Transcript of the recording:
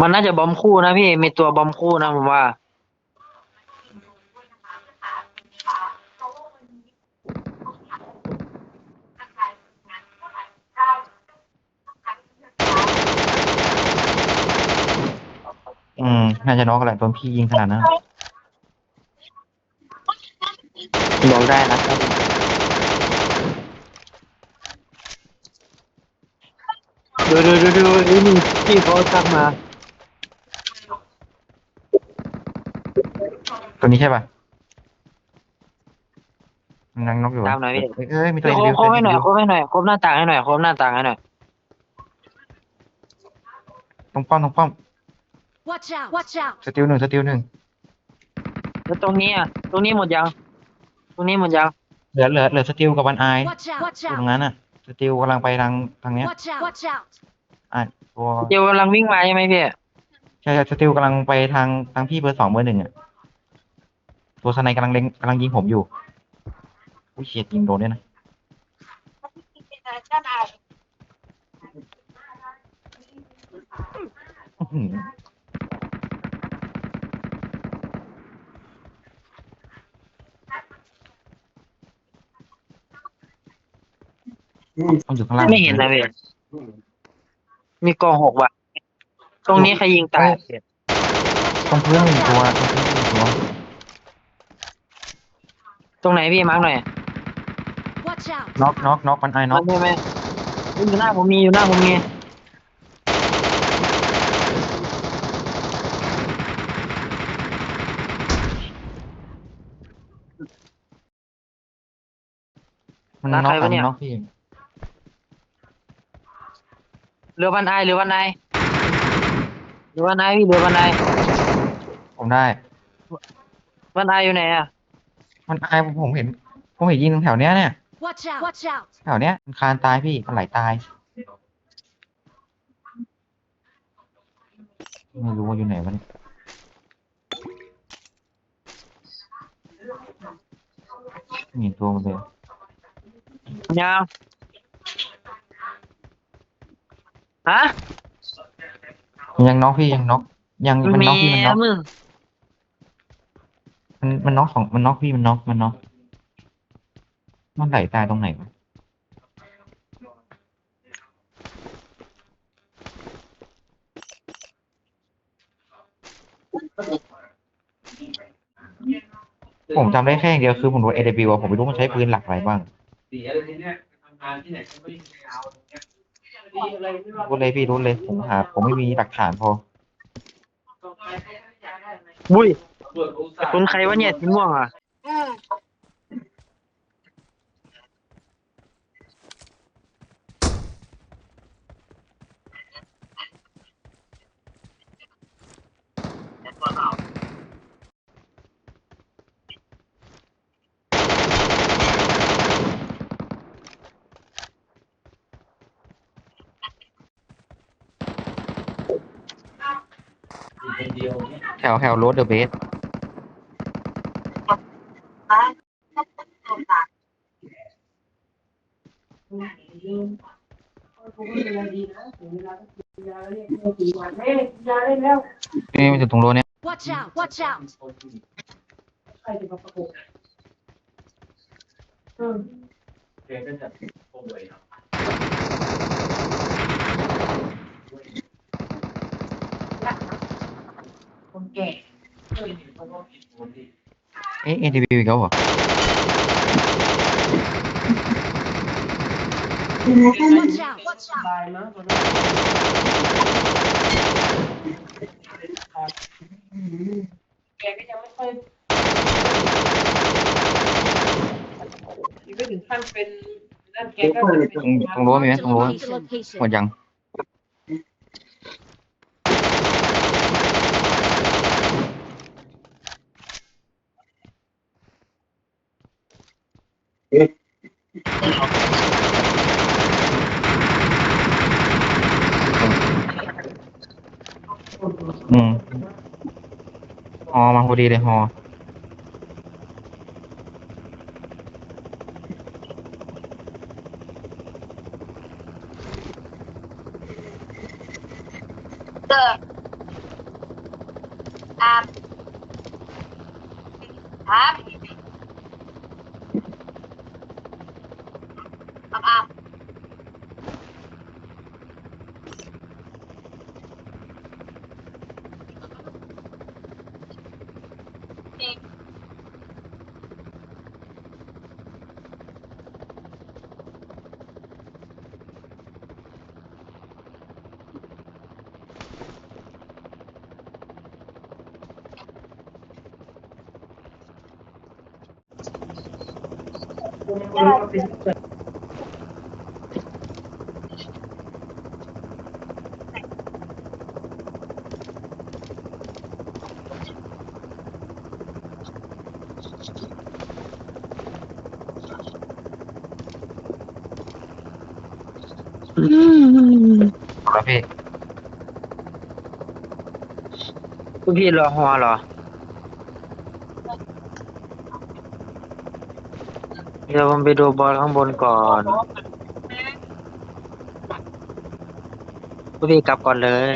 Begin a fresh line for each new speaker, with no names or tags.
มันน่าจะบอมคู่นะพี่ มีตัวบอมคู่นะผมว่า
อืม น่าจะน็อกแหละโดนพี่ยิงขนาดนั้น
บอกได้นะครับดูดูดูดูดูนี่พี่เขาทักมา
ตัวนี้ใช่ป่ะมันนั่งน็อกอยู่
ตามหน่อยพี่
เอ้ยเอ้ยมีตัว
โค
เอ็น
บโคบให้หน่อย
วิว
โคบให้หน่อยโคบหน้าต่างให้หน่อยโคบหน้าต่างให้หน่อย
ตรงป้อมตรงป้อม
Watch out! Watch out!
สติลหนึ่งสติลหนึ่ง
แล้วตรงนี้อะตรงนี้หมดยังตรงนี้หมดยัง
เหลือเหลือเหลือสติลกับวันไอ
Watch out! Watch
ตรง
out!
นั้นน่ะสติลกำลังไปทางทางเนี้ย
Watch out! Watch out!
อะตัว
เดี๋ยวกำลังวิ่งมาใช่ไหมพี่
ใช่ใช่สติลกำลังไปทางทางพี่เบอร์สองเบอร์หนึ่งอะ ตัวสไนกำลังเล็งกำลังยิงผมอยู่อุ้ยเฉียดยิงโดนด้วยนะอื้อหือมันอยู่ข้างล่าง
ไม่เห็นนะพี่มีกองหกว่ะ ตรงนี้ใครยิงตาย
ตรงพื้นหนึ่งตัวตรงพื้นหนึ่งตัว
ตรงไหนพี่มาร์กหน่อย
Watch out!
น็อกน็อกน็อกมันไอน็อก
ใช่ไหมอยู่หน้าผมมีอยู่หน้าผมมี
มันน็อก
รักใครวะเนี่ย
น็อกพี่
เรือวันไอเรือวันไอเรือวันไอพี่เรือวันไอ
ผมได้
วันไออยู่ไหนอะ
มันไอผมเห็น ผมเห็นยิงตรงแถวเนี้ยเนี่ย
Watch out! Watch out!
แถวเนี้ยมันคานตายพี่มันไหลตาย ไม่รู้ว่าอยู่ไหนวะเนี่ยไม่เห็นตัวมันเลย
ยังฮะ
ยังน็อกพี่ยังน็อกยังมันน็อกพี่มันน็อก
มึง
มันมันน็อกสองมันน็อกพี่มันน็อกมันน็อกมันไหลตายตรงไหนวะผมจำได้แค่อย่างเดียวคือผมโดน AW อะผมไม่รู้มันใช้ปืนหลักอะไรบ้าง
รู้เล
ยพี่รู้เลยผมหา ผมไม่มีหลักฐานพอ
บุ้ย คนใครวะเนี่ยสีม่วงอะ
แถวแถวรดเดอะเบส นี่มันอยู่ตรงโรดเนี่ย
Watch out! Watch out!
แกก็จะป่วยเนาะ
เอ๊ะ AW อีกแล้วเหรอ
Watch out! Watch out!
ไม่ถึงขั้นเป็นนั่นแกก็
ตรงตรงโรดมีไหมตรงโรด
Marked a location.
หมดยังอื มฮอมาพอดีเลยฮอ
เกิดครับครับ ครั บครับ
แล้วพี่
พวกพี่รอฮอเหรอเดี๋ยวผมไปดูบอลข้างบนก่อนพวกพี่กลับก่อนเลย